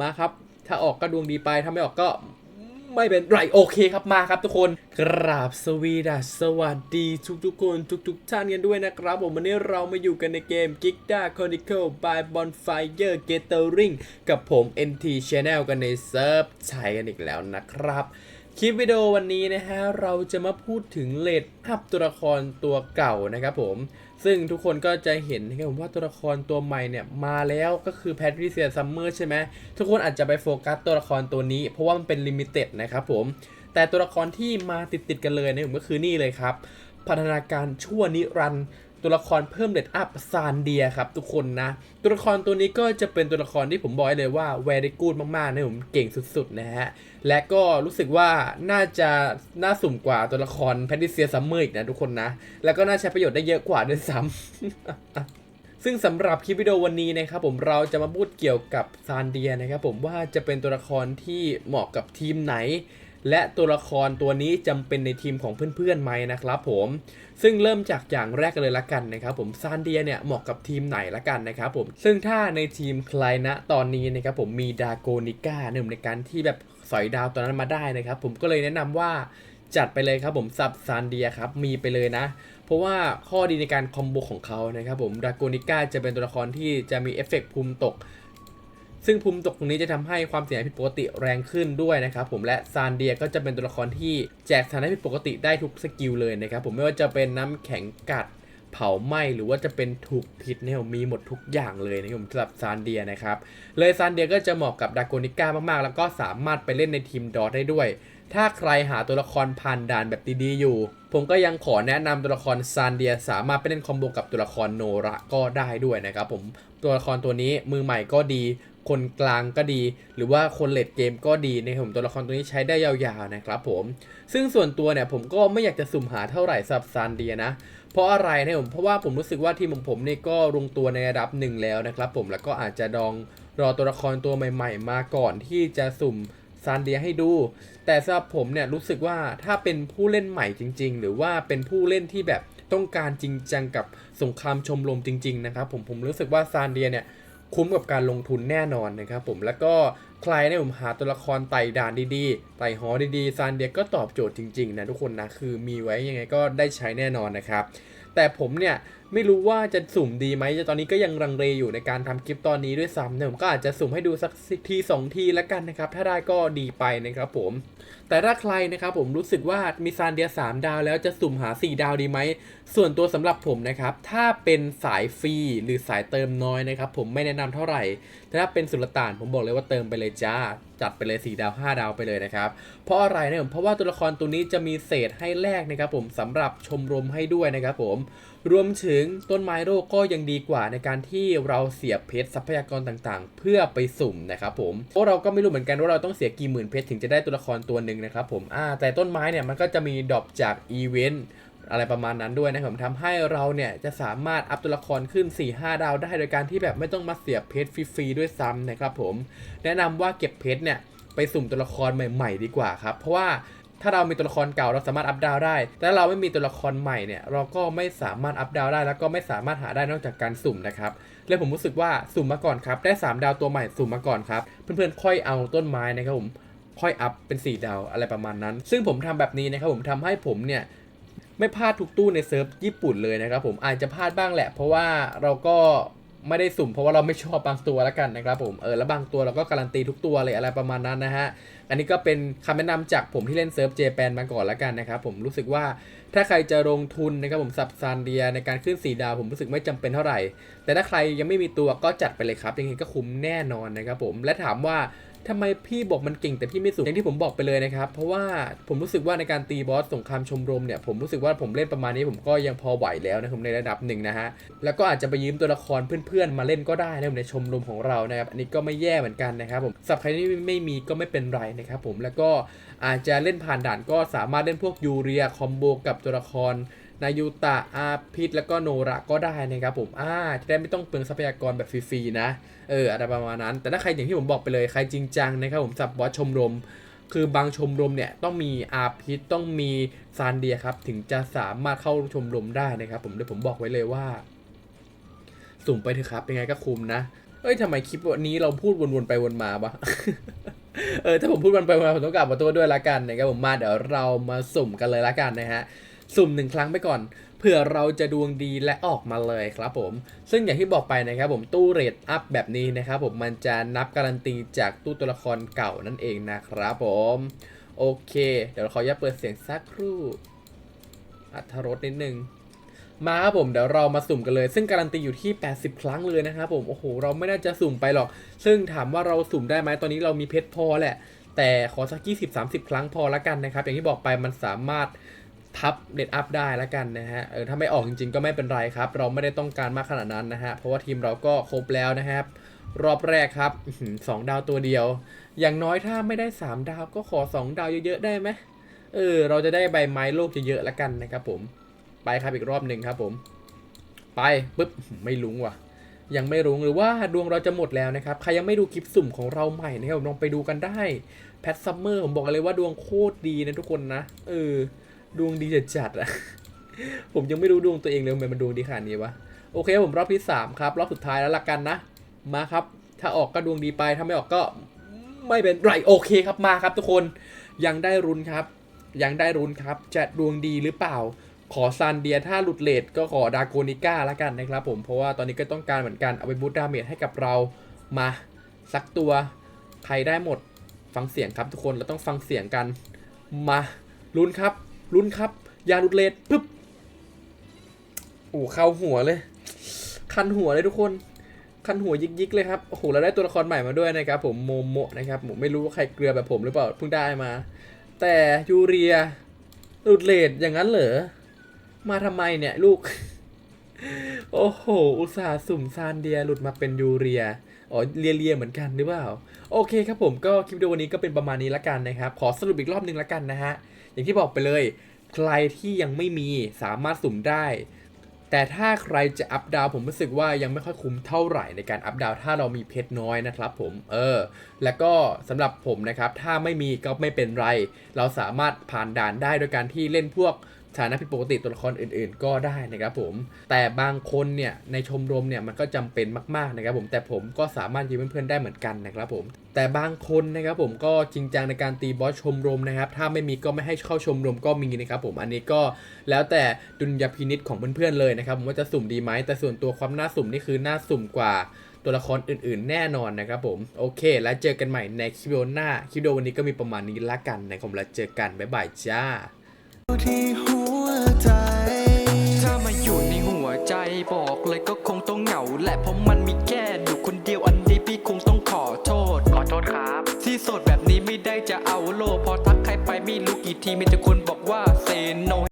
มาครับ ถ้าออกก็ดวงดีไป ถ้าไม่ออกก็ไม่เป็นไรโอเคครับมาครับทุกคน กราบสวีดัสสวัสดีทุกทุกๆคนทุกๆท่านกันด้วยนะครับ ผมวันนี้เรามาอยู่กันในเกม g i g d a Chronicle by Bonfire Gathering กับผม NT Channel กันในเซิร์ฟใช้กันอีกแล้วนะครับ คลิปวิดีโอวันนี้นะฮะ เราจะมาพูดถึงเลดอัพตัวละครตัวเก่านะครับผม ซึ่งทุกคนก็จะเห็นนะครับผมว่าตัวละครตัวใหม่เนี่ยมาแล้วก็คือแพทริเซียซัมเมอร์ใช่ไหมทุกคนอาจจะไปโฟกัสตัวละครตัวนี้ เพราะว่ามันเป็นลิมิเต็ดนะครับผม แต่ตัวละครที่มาติดติดกันเลยนะผมก็คือนี่เลยครับ พัฒนาการชั่วนิรันดร์ ตัวละครเพิ่มเลดอัพซานเดียครับทุกคนนะ ตัวละครตัวนี้ก็จะเป็นตัวละครที่ผมบอกได้เลยว่า very good มากๆนะผมเก่งสุดๆนะฮะ และก็รู้สึกว่าน่าจะน่าสุ่มกว่าตัวละครแพทริเซียซัมเมอร์อีกนะทุกคนนะ แล้วก็น่าใช้ประโยชน์ได้เยอะกว่าด้วยซ้ำซึ่งสำหรับคลิปวิดีโอวันนี้นะครับผมเราจะมาพูดเกี่ยวกับซานเดียนะครับผมว่าจะเป็นตัวละครที่เหมาะกับทีมไหน และตัวละครตัวนี้จำเป็นในทีมของเพื่อนๆไหมนะครับผม ซึ่งเริ่มจากอย่างแรกกันเลยละกันนะครับผมซานเดียเนี่ยเหมาะกับทีมไหนละกันนะครับผมซึ่งถ้าในทีมใครนะตอนนี้นะครับผมมีดาโกนิก้าหนึ่งในการที่แบบสอยดาวตอนนั้นมาได้นะครับผมก็เลยแนะนำว่าจัดไปเลยครับผมซับซานเดียครับมีไปเลยนะ เพราะว่าข้อดีในการคอมโบของเขานะครับผมดาโกนิก้าจะเป็นตัวละครที่จะมีเอฟเฟกต์ภูมิตก ซึ่งภูมิตกตรงนี้จะทำให้ความเสียหายผิดปกติแรงขึ้นด้วยนะครับผมและซานเดียก็จะเป็นตัวละครที่แจกสถานะผิดปกติได้ทุกสกิลเลยนะครับผมไม่ว่าจะเป็นน้ำแข็งกัดเผาไหม้หรือว่าจะเป็นถูกพิษเนี่ยมีหมดทุกอย่างเลยนะครับผมสำหรับซานเดียนะครับ เลยซานเดียก็จะเหมาะกับดากนิก้ามากๆ แล้วก็สามารถไปเล่นในทีมดอทได้ด้วย ถ้าใครหาตัวละครผ่านด่านแบบดีๆอยู่ ผมก็ยังขอแนะนำตัวละครซานเดียสามารถไปเล่นคอมโบกับตัวละครโนระก็ได้ด้วยนะครับผมตัวละครตัวนี้มือใหม่ก็ดี คนกลางก็ดี หรือว่าคนเลดเกมก็ดีนะครับผมตัวละครตัวนี้ใช้ได้ยาวๆนะครับผม ซึ่งส่วนตัวเนี่ยผมก็ไม่อยากจะสุ่มหาเท่าไหร่สับซานเดียนะ เพราะอะไรนะผมเพราะว่าผมรู้สึกว่าทีมของผมนี่ก็ลงตัวในระดับหนึ่งแล้วนะครับผมแล้วก็อาจจะดองรอตัวละครตัวใหม่ ๆ มาก่อนที่จะสุ่มซานเดียให้ดู แต่สำหรับผมเนี่ยรู้สึกว่าถ้าเป็นผู้เล่นใหม่จริง ๆ หรือว่าเป็นผู้เล่นที่แบบต้องการจริงจังกับสงครามชมรมจริง ๆ นะครับผมผมรู้สึกว่าซานเดียเนี่ย คุ้มกับการลงทุนแน่นอนนะครับผมแล้วก็ใครเนี่ยผมหาตัวละครไต่ด่านดีๆ ไต่หอดีๆซานเดียก็ตอบโจทย์จริงๆนะทุกคนนะคือมีไว้ยังไงก็ได้ใช้แน่นอนนะครับ แต่ผมเนี่ยไม่รู้ว่าจะสุ่มดีไหมตอนนี้ก็ยังรังเลอยู่ในการทำคลิปตอนนี้ด้วยซ้ำเนะผมก็อาจจะสุ่มให้ดูสักทีสองทีแล้วกันนะครับ ถ้าได้ก็ดีไปนะครับผม แต่ถ้าใครนะครับผมรู้สึกว่ามีซานเดีย 3 ดาวแล้วจะสุ่มหา 4 ดาวดีไหม ส่วนตัวสำหรับผมนะครับ ถ้าเป็นสายฟรีหรือสายเติมน้อยนะครับผมไม่แนะนำเท่าไหร่ แต่ถ้าเป็นสุลต่านผมบอกเลยว่าเติมไปเลยจ้า จัดไปเลย 4 ดาว 5 ดาวไปเลยนะครับ เพราะอะไรนะผมเพราะว่าตัวละครตัวนี้จะมีเศษให้แลกนะครับผมสำหรับชมรมให้ด้วยนะครับผมรวมถึงต้นไม้โรคก็ยังดีกว่าในการที่เราเสียเพชรทรัพยากรต่างๆ เพื่อไปสุ่มนะครับผมเพราะเราก็ไม่รู้เหมือนกันว่าเราต้องเสียกี่หมื่นเพชรถึงจะได้ตัวละครตัวหนึ่งนะครับผมอ่าแต่ต้นไม้เนี่ยมันก็จะมีดรอปจากอีเวนต์อะไรประมาณนั้นด้วยนะครับผมทำให้เราเนี่ยจะสามารถอัพตัวละครขึ้น 4-5 ดาวได้โดยการที่แบบไม่ต้องมาเสียเพชรฟรีๆด้วยซ้ำนะครับผม แนะนำว่าเก็บเพชรเนี่ยไปสุ่มตัวละครใหม่ ๆ ดีกว่าครับ เพราะว่า ถ้าเรามีตัวละครเก่าเราสามารถอัพดาวได้ แต่เราไม่มีตัวละครใหม่เนี่ยเราก็ไม่สามารถอัพดาวได้ แล้วก็ไม่สามารถหาได้นอกจากการสุ่มนะครับเลยผมรู้สึกว่าสุ่มมาก่อนครับ ได้ 3 ดาวตัวใหม่สุ่มมาก่อนครับ เพื่อนๆค่อยเอาต้นไม้นะครับผมค่อยอัพเป็น 4 ดาวอะไรประมาณนั้น ซึ่งผมทำแบบนี้นะครับผมทำให้ผมเนี่ยไม่พลาดทุกตู้ในเซิร์ฟญี่ปุ่นเลยนะครับผมอาจจะพลาดบ้างแหละ เพราะว่าเราก็ ไม่ได้สุ่มเพราะว่าเราไม่ชอบบางตัวแล้วกันนะครับผมเออแล้วบางตัวเราก็การันตีทุกตัวเลยอะไรประมาณนั้นนะฮะอันนี้ก็เป็นคำแนะนำจากผมที่เล่นเซิร์ฟเจแปนมาก่อนแล้วกันนะครับผมรู้สึกว่าถ้าใครจะลงทุนนะครับผมสับซานเดียในการขึ้น4ดาวผมรู้สึกไม่จำเป็นเท่าไหร่ แต่ถ้าใครยังไม่มีตัวก็จัดไปเลยครับยังไงก็คุ้มแน่นอนนะครับผมและถามว่า ทำไมพี่บอกมันเก่งแต่พี่ไม่สูงอย่างที่ผมบอกไปเลยนะครับ เพราะว่าผมรู้สึกว่าในการตีบอสสงครามชมรมเนี่ย ผมรู้สึกว่าผมเล่นประมาณนี้ผมก็ยังพอไหวแล้วนะครับในระดับหนึ่งนะฮะ แล้วก็อาจจะไปยืมตัวละครเพื่อนๆ มาเล่นก็ได้นะในชมรมของเรานะครับ อันนี้ก็ไม่แย่เหมือนกันนะครับผมสับใครที่ไม่มีก็ไม่เป็นไรนะครับผมแล้วก็อาจจะเล่นผ่านด่านก็สามารถเล่นพวกยูเรียคอมโบกับตัวละคร นายูตะอาพิษแล้วก็โนระก็ได้นะครับผมอ่าจะได้ไม่ต้องเปลืองทรัพยากรแบบฟรีๆนะ เอออะไรประมาณนั้น แต่ถ้าใครอย่างที่ผมบอกไปเลยใครจริงจังนะครับผมสับบอสชมรม คือบางชมรมเนี่ยต้องมีอาพิษต้องมีซานเดียครับ ถึงจะสามารถเข้าชมรมได้นะครับผมเลยผมบอกไว้เลยว่า สุ่มไปเถอะครับยังไงก็คุ้มนะเอ้ยทำไมคลิปวันนี้เราพูดวนๆไปวนมาปะเออถ้าผมพูดวนไปวนมาผมต้องกลับมาตัวด้วยละกันนะครับผมมาเดี๋ยวเรามาสุ่มกันเลยละกันนะฮะ สุ่มหนึ่งครั้งไปก่อนเผื่อเราจะดวงดีและออกมาเลยครับผม ซึ่งอย่างที่บอกไปนะครับผมตู้เรทอัพแบบนี้นะครับผมมันจะนับการันตีจากตู้ตัวละครเก่านั่นเองนะครับผมโอเค เดี๋ยวเราขออนุญาตเปิดเสียงสักครู่อัธรสนิดนึงมาครับผมเดี๋ยวเรามาสุ่มกันเลย ซึ่งการันตีอยู่ที่ 80 ครั้งเลยนะครับผมโอ้โหเราไม่น่าจะสุ่มไปหรอก ซึ่งถามว่าเราสุ่มได้ไหมตอนนี้เรามีเพชรพอแหละ แต่ขอสัก 20-30 ครั้งพอละกันนะครับ อย่างที่บอกไปมันสามารถ ทับเน็ตอัพได้และกันนะฮะ เออถ้าไม่ออกจริงๆ ก็ไม่เป็นไรครับ เราไม่ได้ต้องการมากขนาดนั้นนะฮะ เพราะว่าทีมเราก็ครบแล้วนะครับ รอบแรกครับสองดาวตัวเดียว อย่างน้อยถ้าไม่ได้ 3 ดาวก็ขอ 2 ดาวเยอะๆได้ไหมเออ เราจะได้ใบไม้โลกเยอะๆละกันนะครับผม ไปครับอีกรอบหนึ่งครับผม ไปปุ๊บไม่ลุ้งว่ะ ยังไม่รุ้งหรือว่าดวงเราจะหมดแล้วนะครับ ใครยังไม่ดูคลิปสุ่มของเราใหม่นะครับลองไปดูกันได้ แพทซัมเมอร์ผมบอกเลยว่าดวงโคตรดีนะทุกคนนะ เออ ดวงดีจัดๆอะผมยังไม่รู้ดวงตัวเองเลยทำไมมันดวงดีขนาดนี้วะ โอเคผมรอบที่สามครับ รอบสุดท้ายแล้วละกันนะ มาครับ ถ้าออกก็ดวงดีไป ถ้าไม่ออกก็ไม่เป็นไรโอเคครับมาครับทุกคน ยังได้รุนครับ ยังได้รุนครับ จะดวงดีหรือเปล่า ขอซานเดียถ้าหลุดเลทก็ขอดาโกนิก้าละกันนะครับผม เพราะว่าตอนนี้ก็ต้องการเหมือนกันเอาไปบูตดาเมจให้กับเรามาสักตัวใครได้หมดฟังเสียงครับทุกคนเราต้องฟังเสียงกันมาลุ้นครับ ลุ้นครับยาหลุดเลทปึ๊บโอ้เข้าหัวเลย คันหัวเลยทุกคน คันหัวยิกๆเลยครับโอ้โหเราได้ตัวละครใหม่มาด้วยนะครับผมโมโมะนะครับผมไม่รู้ว่าใครเกลือแบบผมหรือเปล่าเพิ่งได้มา แต่ยูเรียหลุดเลทอย่างนั้นเหรอมาทำไมเนี่ยลูก โอ้โห อุตส่าห์สุ่มซานเดียหลุดมาเป็นยูเรีย อ๋อ เรียเรียเหมือนกันหรือเปล่า โอเคครับผมก็คลิปวิดีโอวันนี้ก็เป็นประมาณนี้ละกันนะครับ ขอสรุปอีกรอบหนึงละกันนะฮะ อย่างที่บอกไปเลย ใครที่ยังไม่มีสามารถสุ่มได้ แต่ถ้าใครจะอัพดาวผมรู้สึกว่ายังไม่ค่อยคุ้มเท่าไหร่ในการอัพดาวถ้าเรามีเพชรน้อยนะครับผมเออ แล้วก็สำหรับผมนะครับ ถ้าไม่มีก็ไม่เป็นไร เราสามารถผ่านด่านได้โดยการที่เล่นพวก ฐานะผิดปกติตัวละครอื่น ๆ ก็ได้นะครับผม แต่บางคนเนี่ยในชมรมเนี่ยมันก็จำเป็นมากๆนะครับผม แต่ผมก็สามารถยืมเพื่อนๆได้เหมือนกันนะครับผม แต่บางคนนะครับผมก็จริงจังในการตีบอสชมรมนะครับ ถ้าไม่มีก็ไม่ให้เข้าชมรมก็มีนะครับผม อันนี้ก็แล้วแต่ดุลยพินิษของเพื่อนๆเลยนะครับผมว่าจะสุ่มดีไหม แต่ส่วนตัวความน่าสุ่มนี่คือน่าสุ่มกว่าตัวละครอื่นๆ แน่นอนนะครับผม โอเค แล้วเจอกันใหม่ในคลิปวิดีโอหน้า คลิปวิดีโอวันนี้ก็มีประมาณนี้ละกันนะครับผมแล้วเจอกัน บ๊ายบายจ้า ที่หัวใจ ถ้ามาอยู่ในหัวใจบอกเลยก็คงต้องเหงาแหละเพราะมันมีแค่อยู่คนเดียวอันนี้พี่คงต้องขอโทษ ขอโทษครับ ที่โสดแบบ